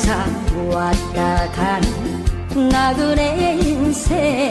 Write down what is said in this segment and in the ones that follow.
항상 왔다 간 나그네 인생.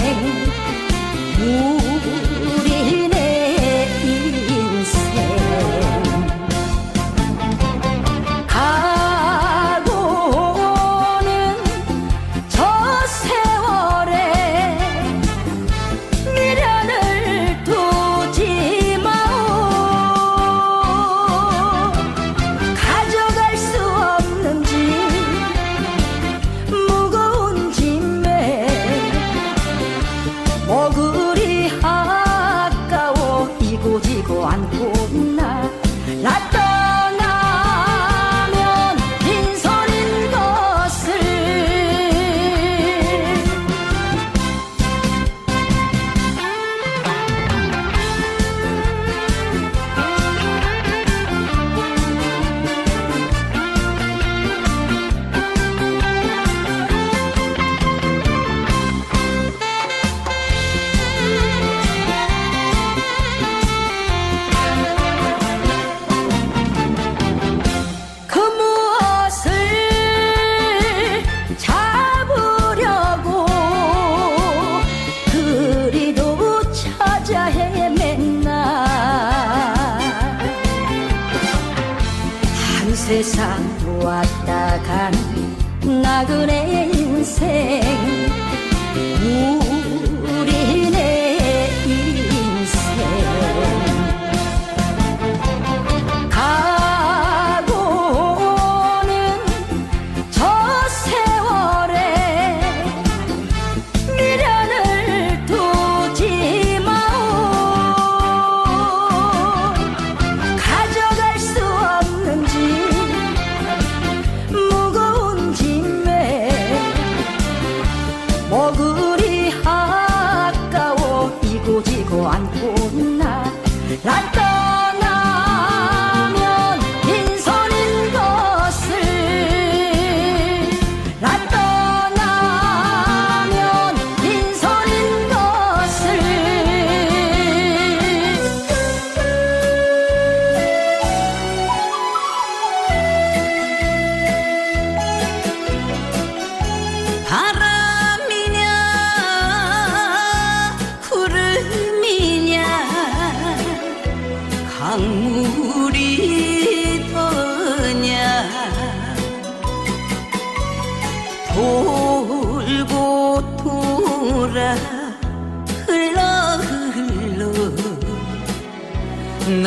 세상 왔다 간 나그네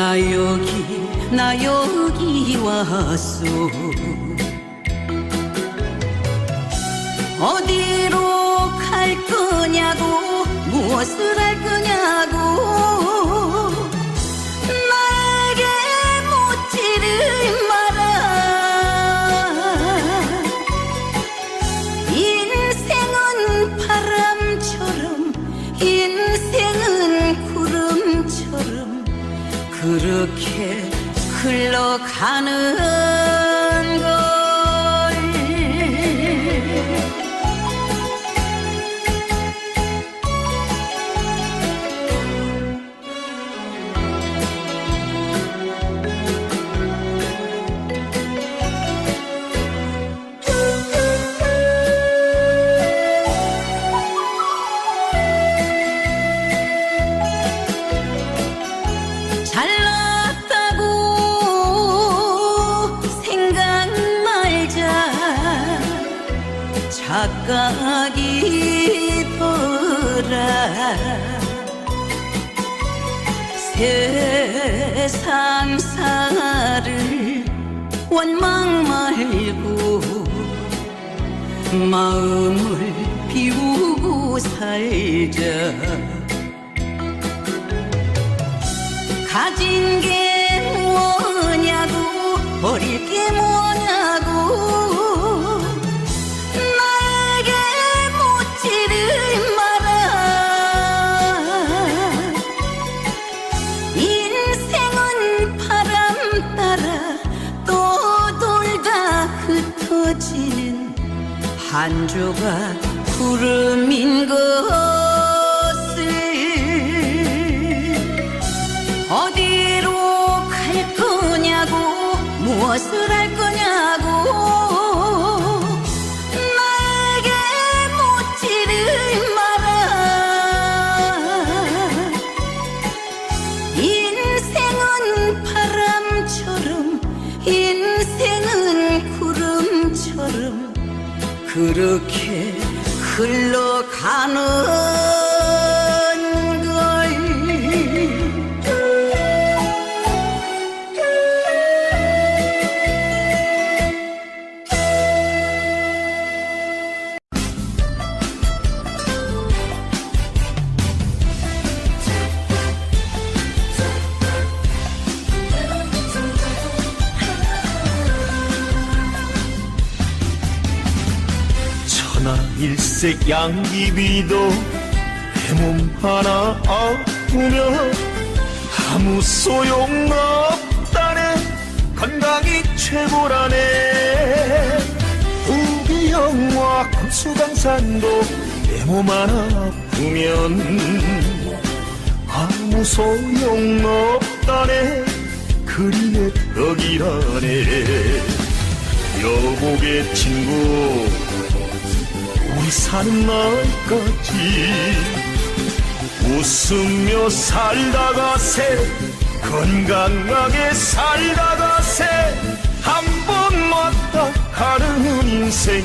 나 여기 나 여기 왔소. 어디로 갈 거냐고 무엇을 할 거냐고 yok 가기 돌아. 세상사를 원망 말고 마음을 비우고 살자. 가진 게 뭐냐고 버릴 게 뭐냐고 반주가 구름인 것. 그렇게 흘러가는 천하일색 양귀비도 해몸 하나 아프면 아무 소용 없다네 건강이 최고라네. 우기형과 금수강산도 내 몸 하나 아프면 아무 소용 없다네. 그리의 떡이라네. 여복의 친구 우리 사는 날까지 웃으며 살다가세 건강하게 살다가세 한번 왔다 가는 인생.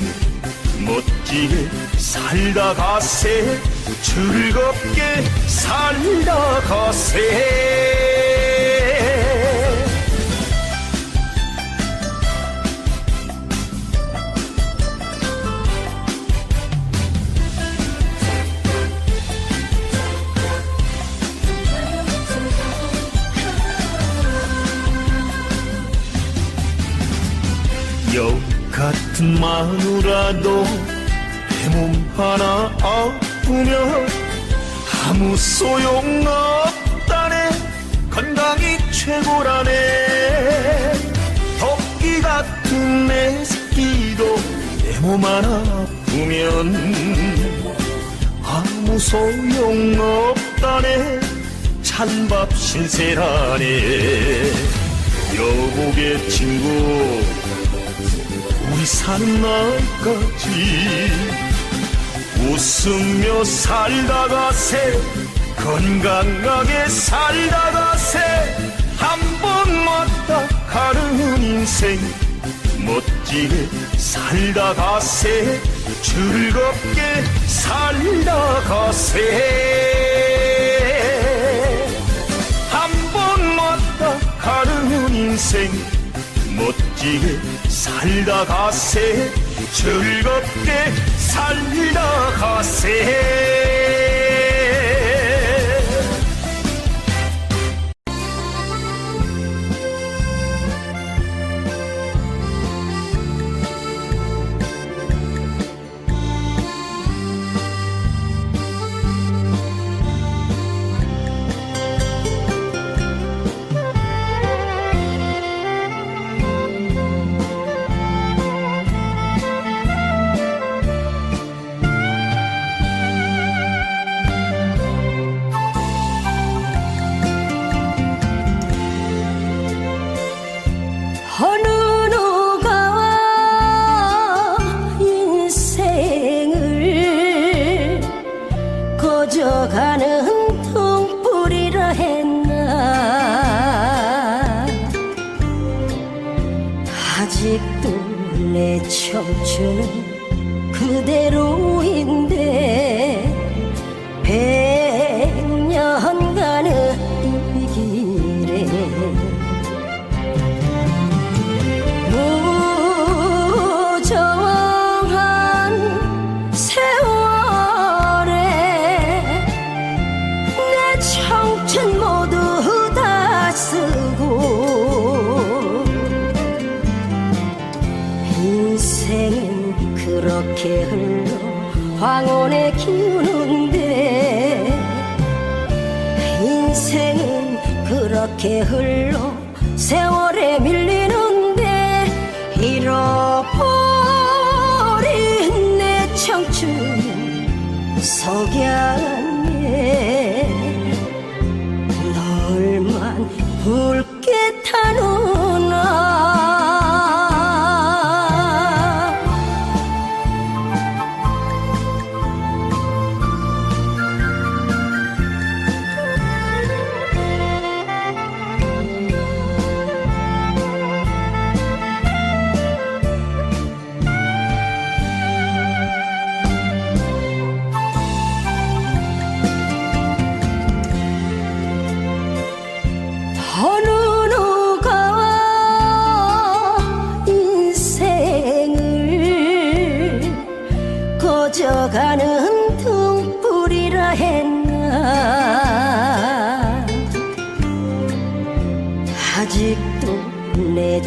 멋지게 살다가세 즐겁게 살다가세 여 같은 마누라도 내몸 하나 아프면 아무 소용 없다네. 건강이 최고라네. 덕기 같은 내 새끼도 내 몸 하나 아프면 아무 소용 없다네. 찬밥 신세라네. 여복의 친구 우리 사는 날까지 웃으며 살다 가세 건강하게 살다 가세 한 번 왔다 가는 인생 멋지게 살다 가세 즐겁게 살다 가세 한 번 왔다 가는 인생 멋지게 살다 가세. 즐겁게 살다 가세 거저가는 등불이라 했나. 아직도 내 청춘은 그대로인데 황혼에 기우는데 인생은 그렇게 흘러 세월에 밀리는데 잃어버린 내 청춘 석양에 널만 붉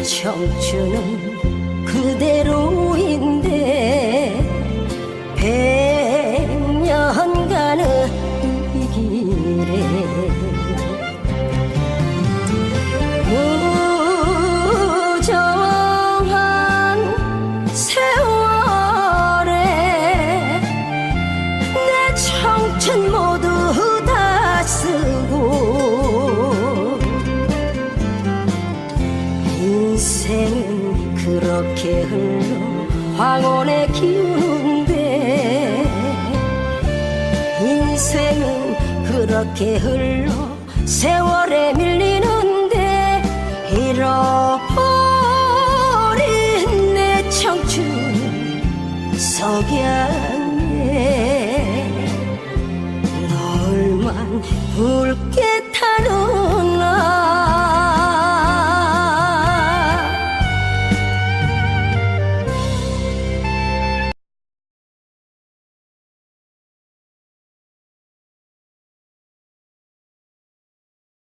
청춘은 그렇게 흘러 세월에 밀리는데 잃어버린 내 청춘 석양에 너울만 붉게